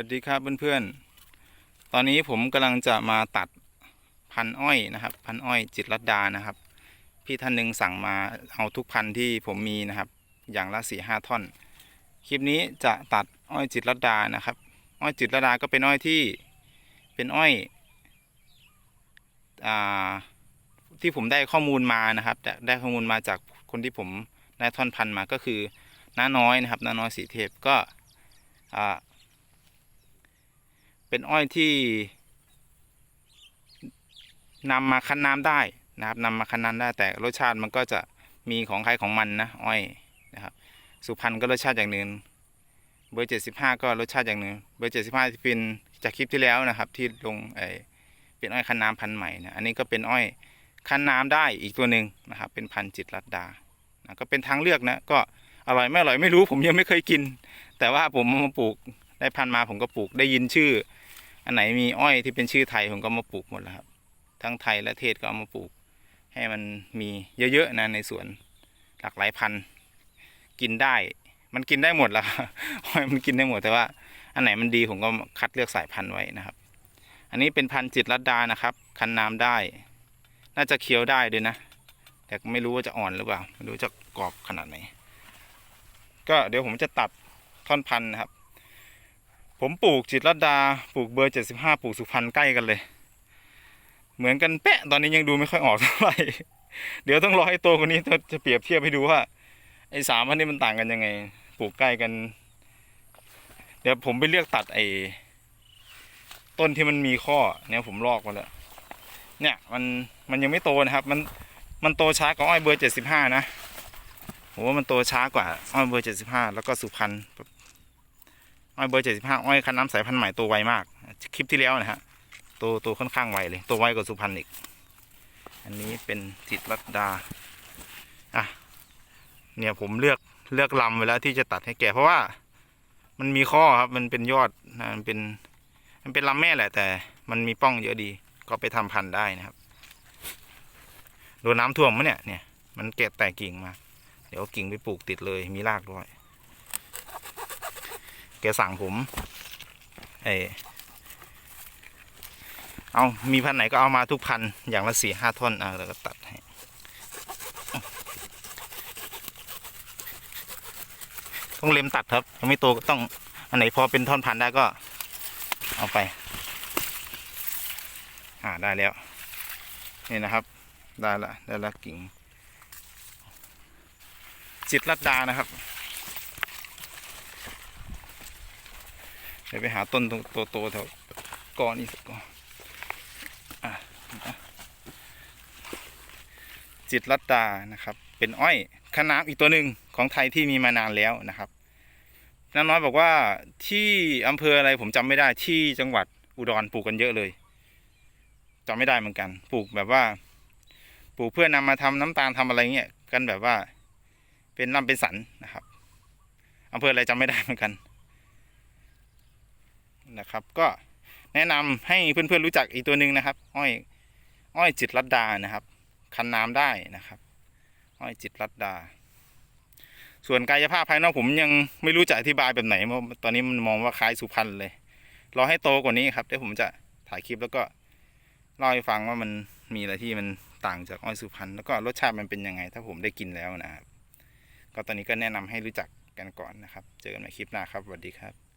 วัสดีครับเพื่อนๆ ตอนนี้ผมกำลังจะมาตัดพันอ้อยนะครับ พันอ้อยจิตรลัดดานะครับ พี่ท่านหนึ่งสั่งมาเอาทุกพันที่ผมมีนะครับ อย่างละสี่ห้าท่อน คลิปนี้จะตัดอ้อยจิตรลัดดานะครับ อ้อยจิตรลัดดาก็เป็นอ้อยที่เป็นอ้อยอ่าที่ผมได้ข้อมูลมานะครับ ได้ข้อมูลมาจากคนที่ผมได้ท่อนพันมาก็คือน้าน้อยนะครับน้าน้อยสีเทพก็อ่า เป็นอ้อยที่นำมาคั้นน้ำได้นะครับนำมาคั้นน้ำได้แต่รสชาติมันก็จะมีของใครของมันนะอ้อยนะครับ สุพรรณก็รสชาติอย่างหนึ่งเบอร์เจ็ดสิบห้าก็รสชาติอย่างหนึ่งเบอร์เจ็ดสิบห้าที่เป็นจากคลิปที่แล้วนะครับ ที่ลงไอเป็นอ้อยคั้นน้ำพันธุ์ใหม่นะอันนี้ก็เป็นอ้อยคั้นน้ำได้อีกตัวหนึ่งนะครับ เป็นพันธุ์จิตรลัดดานะก็เป็นทางเลือกนะก็อร่อยไม่อร่อยไม่รู้ผมยังไม่เคยกิน แต่ว่าผมมาปลูก ได้พันธุ์มาผมก็ปลูกได้ยินชื่อ อันไหนมีอ้อยที่เป็นชื่อไทยผมก็มาปลูกหมดแล้วครับ ทั้งไทยและเทศก็เอามาปลูก ให้มันมีเยอะๆนะในสวนหลากหลายพันธุ์กินได้ มันกินได้หมดแล้วอ้อยมันกินได้หมดแต่ว่า อันไหนมันดีผมก็คัดเลือกสายพันธุ์ไว้นะครับ อันนี้เป็นพันธุ์จิตรัดดานะครับ คันน้ำได้ น่าจะเคี้ยวได้ด้วยนะ แต่ไม่รู้ว่าจะอ่อนหรือเปล่าไม่รู้จะกรอบขนาดไหนก็เดี๋ยวผมจะตัดท่อนพันธุ์นะครับ ผมปลูกจิตรดาปลูกเบอร์เจ็ดสิบห้าปลูกสุพรรณใกล้กันเลย เหมือนกันเป๊ะตอนนี้ยังดูไม่ค่อยออกเท่าไหร่ เดี๋ยวต้องรอให้โตกว่านี้จะเปรียบเทียบให้ดูว่า ไอ้สามพันนี้มันต่างกันยังไง ปลูกใกล้กัน เดี๋ยวผมไปเลือกตัดไอ้ต้นที่มันมีข้อเนี่ยผมลอกมาแล้วเนี่ยมันมันยังไม่โตนะครับ มันมันโตช้ากว่าอ้อยเบอร์เจ็ดสิบห้านะผมว่ามันโตช้ากว่าอ้อยเบอร์เจ็ดสิบห้าแล้วก็สุพรรณ อ้อยเบอร์เจ็ดสิบห้าอ้อยคันน้ำสายพันธุ์ใหม่ตัวไวมาก คลิปที่แล้วนะฮะตัวตัวค่อนข้างไวเลยตัวไวกว่าสุพรรณอีก อันนี้เป็นจิตรลัดดาอะเนี่ยผมเลือกเลือกลำไว้แล้วที่จะตัดให้แก่เพราะว่า มันมีข้อครับมันเป็นยอดนะมันเป็นมันเป็นลำแม่แหละ แต่มันมีป้องเยอะดี ก็ไปทำพันธุ์ได้นะครับโดนน้ำท่วมมะเนี่ยเนี่ย มันแกะแตกกิ่งมา เดี๋ยวกิ่งไปปลูกติดเลยมีรากด้วย แกสั่งผมเออเอามีพันไหนก็เอามาทุกพันอย่างละสี่ห้าท่อนอะแล้วก็ตัดให้ต้องเล็มตัดครับยังไม่โตก็ต้องอันไหนพอเป็นท่อนพันได้ก็ เอาไป อ่าได้แล้ว นี่นะครับ ได้ละได้ละกิ่งจิตรัดดานะครับ เดี๋ยวไปหาต้นโตๆแถวกอนี่สักกอนอะจิตรลัดดานะครับ เป็นอ้อยขน้ำอีกตัวหนึ่งของไทยที่มีมานานแล้วนะครับน้าน้อยบอกว่าที่อำเภออะไรผมจำไม่ได้ที่จังหวัดอุดรปลูกกันเยอะเลยจำไม่ได้เหมือนกัน ปลูกแบบว่า ปลูกเพื่อนำมาทำน้ำตาลทำอะไรเงี้ยกันแบบว่า เป็นลำเป็นสันนะครับอำเภออะไรจำไม่ได้เหมือนกัน นะครับ ก็แนะนำให้เพื่อนๆรู้จักอีกตัวหนึ่งนะครับ อ้อย อ้อยจิตรัดดานะครับ คันน้ำได้นะครับ อ้อยจิตรัดดา ส่วนกายภาพภายนอกผมยังไม่รู้จะอธิบายแบบไหนเพราะตอนนี้มันมองว่าคล้ายสุพรรณเลยรอให้โตกว่านี้ครับเดี๋ยวผมจะถ่ายคลิปแล้วก็เล่าให้ฟังว่ามันมีอะไรที่มันต่างจากอ้อยสุพรรณแล้วก็รสชาติมันเป็นยังไง ถ้าผมได้กินแล้วนะครับ ก็ตอนนี้ก็แนะนำให้รู้จักกันก่อนนะครับ เจอกันในคลิปหน้าครับสวัสดีครับ